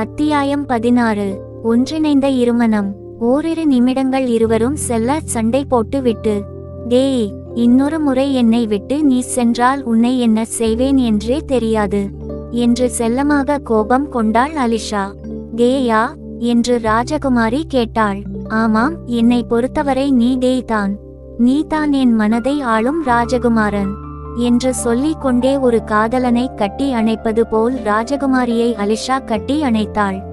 அத்தியாயம் பதினாறு. ஒன்றிணைந்த இருமனம். ஓரிரு நிமிடங்கள் இருவரும் செல்ல சண்டை போட்டு விட்டு டேய் இன்னொரு முறை என்னை விட்டு நீ சென்றால் உன்னை என்ன செய்வேன் என்றே தெரியாது என்று செல்லமாக கோபம் கொண்டாள் அலிஷா. டேயா? என்று ராஜகுமாரி கேட்டாள். ஆமாம் என்னை பொறுத்தவரை நீ டேய் தான் நீ தான் என் மனதை ஆளும் ராஜகுமாரன். என்று சொல்லிக் கொண்டே ஒரு காதலனை கட்டி அணைப்பது போல் ராஜகுமாரியை அலிஷா கட்டி அணைத்தாள்.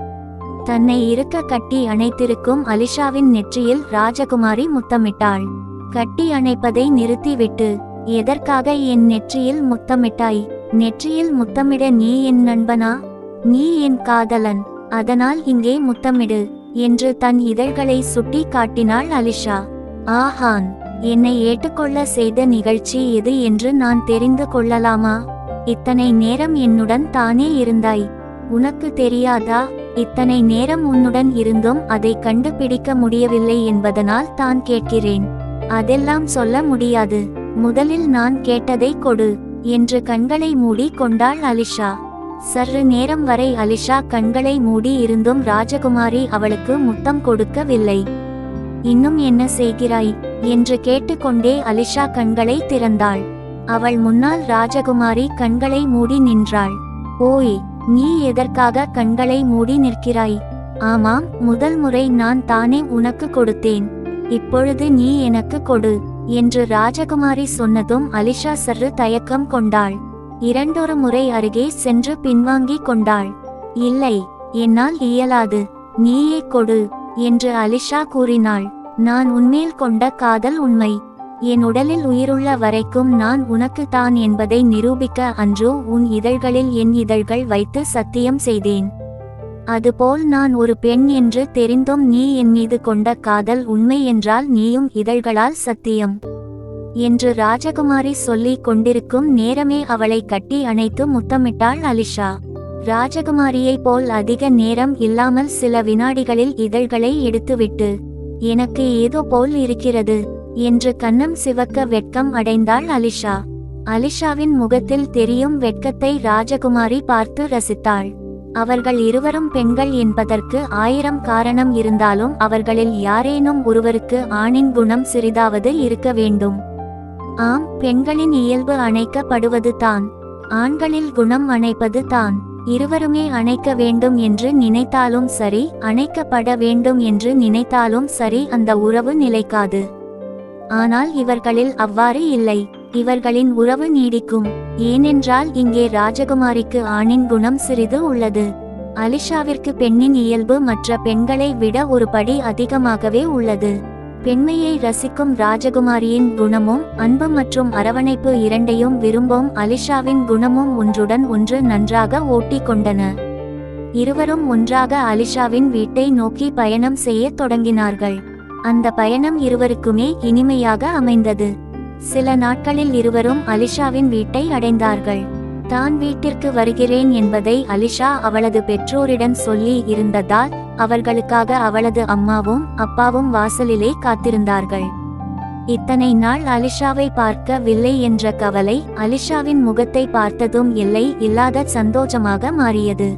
தன்னை இருக்க கட்டி அணைத்திருக்கும் அலிஷாவின் நெற்றியில் ராஜகுமாரி முத்தமிட்டாள். கட்டி அணைப்பதை நிறுத்திவிட்டு எதற்காக என் நெற்றியில் முத்தமிட்டாய்? நெற்றியில் முத்தமிட நீ என் நண்பனா? நீ என் காதலன். அதனால் இங்கே முத்தமிடு என்று தன் இதழ்களை சுட்டி காட்டினாள் அலிஷா. ஆஹான்! என்னை ஏற்றுக்கொள்ள செய்த நிகழ்ச்சி எது என்று நான் தெரிந்து கொள்ளலாமா? இத்தனை நேரம் என்னுடன் தானே இருந்தாய். உனக்கு தெரியாதா? இத்தனை நேரம் உன்னுடன் இருந்தும் அதை கண்டுபிடிக்க முடியவில்லை என்பதனால் தான் கேட்கிறேன். அதெல்லாம் சொல்ல முடியாது. முதலில் நான் கேட்டதை கொடு என்று கண்களை மூடி கொண்டாள் அலிஷா. சற்று நேரம் வரை அலிஷா கண்களை மூடி இருந்தும் ராஜகுமாரி அவளுக்கு முத்தம் கொடுக்கவில்லை. இன்னும் என்ன செய்கிறாய்? என்று கேட்டுக்கொண்டே அலிஷா கண்களை திறந்தாள். அவள் முன்னால் ராஜகுமாரி கண்களை மூடி நின்றாள். ஓய் நீ எதற்காக கண்களை மூடி நிற்கிறாய்? ஆமாம் முதல் முறை நான் தானே உனக்கு கொடுத்தேன். இப்பொழுது நீ எனக்கு கொடு என்று ராஜகுமாரி சொன்னதும் அலிஷா சற்று தயக்கம் கொண்டாள். இரண்டொரு முறை அருகே சென்று பின்வாங்கிக் கொண்டாள். இல்லை என்னால் இயலாது நீயே கொடு என்று அலிஷா கூறினாள். நான் உன்மேல் கொண்ட காதல் உண்மை. என் உடலில் உயிருள்ள வரைக்கும் நான் உனக்கு தான் என்பதை நிரூபிக்க அன்றோ உன் இதழ்களில் என் இதழ்கள் வைத்து சத்தியம் செய்தேன். அதுபோல் நான் ஒரு பெண் என்று தெரிந்தும் நீ என் மீது கொண்ட காதல் உண்மை என்றால் நீயும் இதழ்களால் சத்தியம். என்று ராஜகுமாரி சொல்லிக் கொண்டிருக்கும் நேரமே அவளை கட்டி அணைத்து முத்தமிட்டாள் அலிஷா. ராஜகுமாரியைப் போல் அதிக நேரம் இல்லாமல் சில வினாடிகளில் இதழ்களை எடுத்துவிட்டு எனக்கு ஏதோ போல் இருக்கிறது என்று கன்னம் சிவக்க வெட்கம் அடைந்தாள் அலிஷா. அலிஷாவின் முகத்தில் தெரியும் வெட்கத்தை ராஜகுமாரி பார்த்து ரசித்தாள். அவர்கள் இருவரும் பெண்கள் என்பதற்கு ஆயிரம் காரணம் இருந்தாலும் அவர்களில் யாரேனும் ஒருவருக்கு ஆணின் குணம் சிறிதாவது இருக்க வேண்டும். ஆம் பெண்களின் இயல்பு அணைக்கப்படுவது தான். ஆண்களில் குணம் அணைப்பது தான். இருவருமே அணைக்க வேண்டும் என்று நினைத்தாலும் சரி அணைக்கப்பட வேண்டும் என்று நினைத்தாலும் சரி அந்த உறவு நிலைக்காது. ஆனால் இவர்களில் அவ்வாறு இல்லை. இவர்களின் உறவு நீடிக்கும். ஏனென்றால் இங்கே ராஜகுமாரிக்கு ஆணின் குணம் சிறிது உள்ளது. அலிஷாவிற்கு பெண்ணின் இயல்பு மற்ற பெண்களை விட ஒரு படி அதிகமாகவே உள்ளது. பெண்மையை ரசிக்கும் ராஜகுமாரியின் குணமும் அன்பு மற்றும் அரவணைப்பு இரண்டையும் விரும்பும் அலிஷாவின் குணமும் ஒன்றுடன் ஒன்று நன்றாக ஓட்டிக் கொண்டன இருவரும் ஒன்றாக அலிஷாவின் வீட்டை நோக்கி பயணம் செய்யத் தொடங்கினார்கள். அந்த பயணம் இருவருக்குமே இனிமையாக அமைந்தது. சில நாட்களில் இருவரும் அலிஷாவின் வீட்டை அடைந்தார்கள். தான் வீட்டிற்கு வருகிறேன் என்பதை அலிஷா அவளது பெற்றோரிடம் சொல்லி இருந்ததால் அவர்களுக்காக அவளது அம்மாவும் அப்பாவும் வாசலிலே காத்திருந்தார்கள். இத்தனை நாள் அலிஷாவை பார்க்கவில்லை என்ற கவலை அலிஷாவின் முகத்தை பார்த்ததும் இல்லை இல்லாத சந்தோஷமாக மாறியது.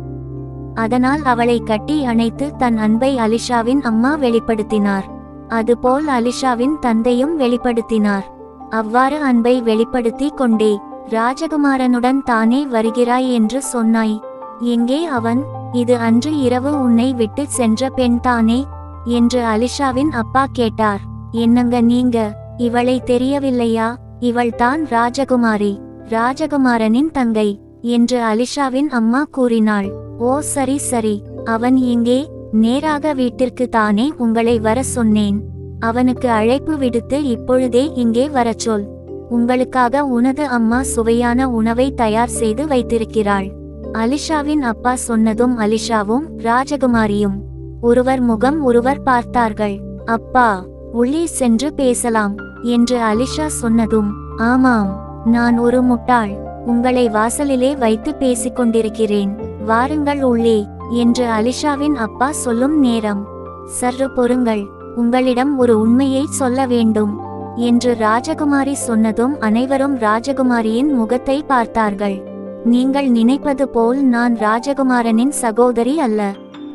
அதனால் அவளை கட்டி அணைத்து தன் அன்பை அலிஷாவின் அம்மா வெளிப்படுத்தினார். அதுபோல் அலிஷாவின் தந்தையும் வெளிப்படுத்தினார். அவ்வாறு அன்பை வெளிப்படுத்தி கொண்டே ராஜகுமாரனுடன் தானே வருகிறாய் என்று சொன்னாய். எங்கே அவன்? இது அன்று இரவு உன்னை விட்டு சென்ற பெண் தானே? என்று அலிஷாவின் அப்பா கேட்டார். என்னங்க நீங்க? இவளை தெரியவில்லையா? இவள் தான் ராஜகுமாரி. ராஜகுமாரனின் தங்கை என்று அலிஷாவின் அம்மா கூறினாள். ஓ சரி சரி. அவன் இங்கே நேராக வீட்டிற்கு தானே உங்களை வர சொன்னேன். அவனுக்கு அழைப்பு விடுத்து இப்பொழுதே இங்கே வரச் சொல். உங்களுக்காக உனது அம்மா சுவையான உணவை தயார் செய்து வைத்திருக்கிறாள். அலிஷாவின் அப்பா சொன்னதும் அலிஷாவும் ராஜகுமாரியும் ஒருவர் முகம் ஒருவர் பார்த்தார்கள். அப்பா உள்ளே சென்று பேசலாம் என்று அலிஷா சொன்னதும் ஆமாம் நான் ஒரு முட்டாள் உங்களை வாசலிலே வைத்து பேசிக் கொண்டிருக்கிறேன் வாருங்கள் உள்ளே என்று அலிஷாவின் அப்பா சொல்லும் நேரம். சர்று பொறுங்கள் உங்களிடம் ஒரு உண்மையை சொல்ல வேண்டும் என்று ராஜகுமாரி சொன்னதும் அனைவரும் ராஜகுமாரியின் முகத்தை பார்த்தார்கள். நீங்கள் நினைப்பது போல் நான் ராஜகுமாரனின் சகோதரி அல்ல.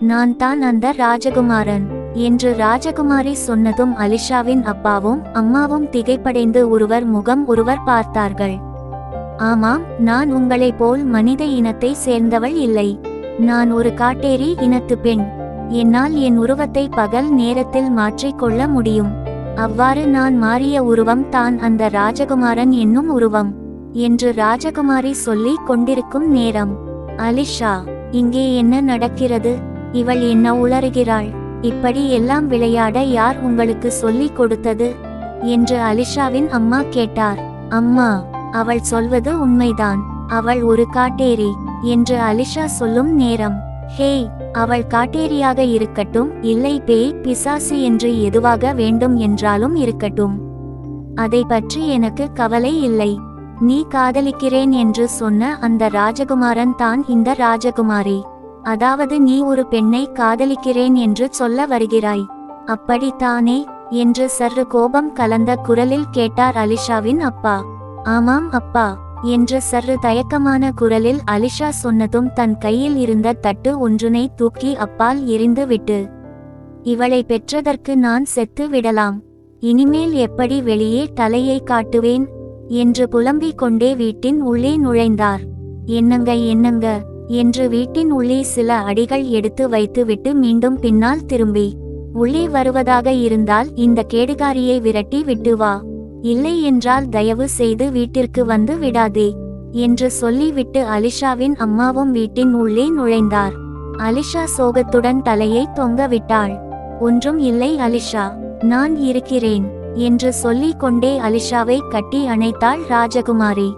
நான் தான் அந்த ராஜகுமாரன் என்று ராஜகுமாரி சொன்னதும் அலிஷாவின் அப்பாவும் அம்மாவும் திகைப்படைந்து ஒருவர் முகம் ஒருவர் பார்த்தார்கள். ஆமாம் நான் உங்களைப் போல் மனித இனத்தை சேர்ந்தவள் இல்லை. நான் ஒரு காட்டேரி இனத்து பெண். என்னால் என் உருவத்தை பகல் நேரத்தில் மாற்றிக்கொள்ள முடியும். அவ்வாறு நான் மாறிய உருவம் தான் அந்த ராஜகுமாரன் என்னும் உருவம் என்று ராஜகுமாரி சொல்லிக் கொண்டிருக்கும் நேரம். அலிஷா இங்கே என்ன நடக்கிறது? இவள் என்ன உளறுகிறாள்? இப்படி எல்லாம் விளையாட யார் உங்களுக்கு சொல்லிக் கொடுத்தது? என்று அலிஷாவின் அம்மா கேட்டார். அம்மா அவள் சொல்வது உண்மைதான். அவள் ஒரு காட்டேரி என்று அலிஷா சொல்லும் நேரம். ஹே அவள் காட்டேரியாக இருக்கட்டும் இல்லை பேய் பிசாசு என்று எதுவாக வேண்டும் என்றாலும் இருக்கட்டும். அதை பற்றி எனக்கு கவலை இல்லை. நீ காதலிக்கிறேன் என்று சொன்ன அந்த ராஜகுமாரன் தான் இந்த ராஜகுமாரி. அதாவது நீ ஒரு பெண்ணை காதலிக்கிறேன் என்று சொல்ல வருகிறாய். அப்படித்தானே? என்று சற்று கோபம் கலந்த குரலில் கேட்டார் அலிஷாவின் அப்பா. ஆமாம் அப்பா. என்று சற்று தயக்கமான குரலில் அலிஷா சொன்னதும் தன் கையில் இருந்த தட்டு ஒன்றினை தூக்கி அப்பால் எரிந்து விட்டு இவளை பெற்றதற்கு நான் செத்து விடலாம். இனிமேல் எப்படி வெளியே தலையை காட்டுவேன்? என்று புலம்பிக் கொண்டே வீட்டின் உள்ளே நுழைந்தார். என்னங்க என்னங்க? என்று வீட்டின் உள்ளே சில அடிகள் எடுத்து வைத்துவிட்டு மீண்டும் பின்னால் திரும்பி உள்ளே வருவதாக இருந்தால் இந்த கேடுகாரியை விரட்டி விட்டு வா. இல்லை என்றால் தயவு செய்து வீட்டிற்கு வந்து விடாதே என்று சொல்லிவிட்டு அலிஷாவின் அம்மாவும் வீட்டின் உள்ளே நுழைந்தார். அலிஷா சோகத்துடன் தலையை தொங்கவிட்டாள் ஒன்றும் இல்லை அலிஷா நான் இருக்கிறேன் என்று சொல்லிக் கொண்டே அலிஷாவை கட்டி அணைத்தாள் ராஜகுமாரி.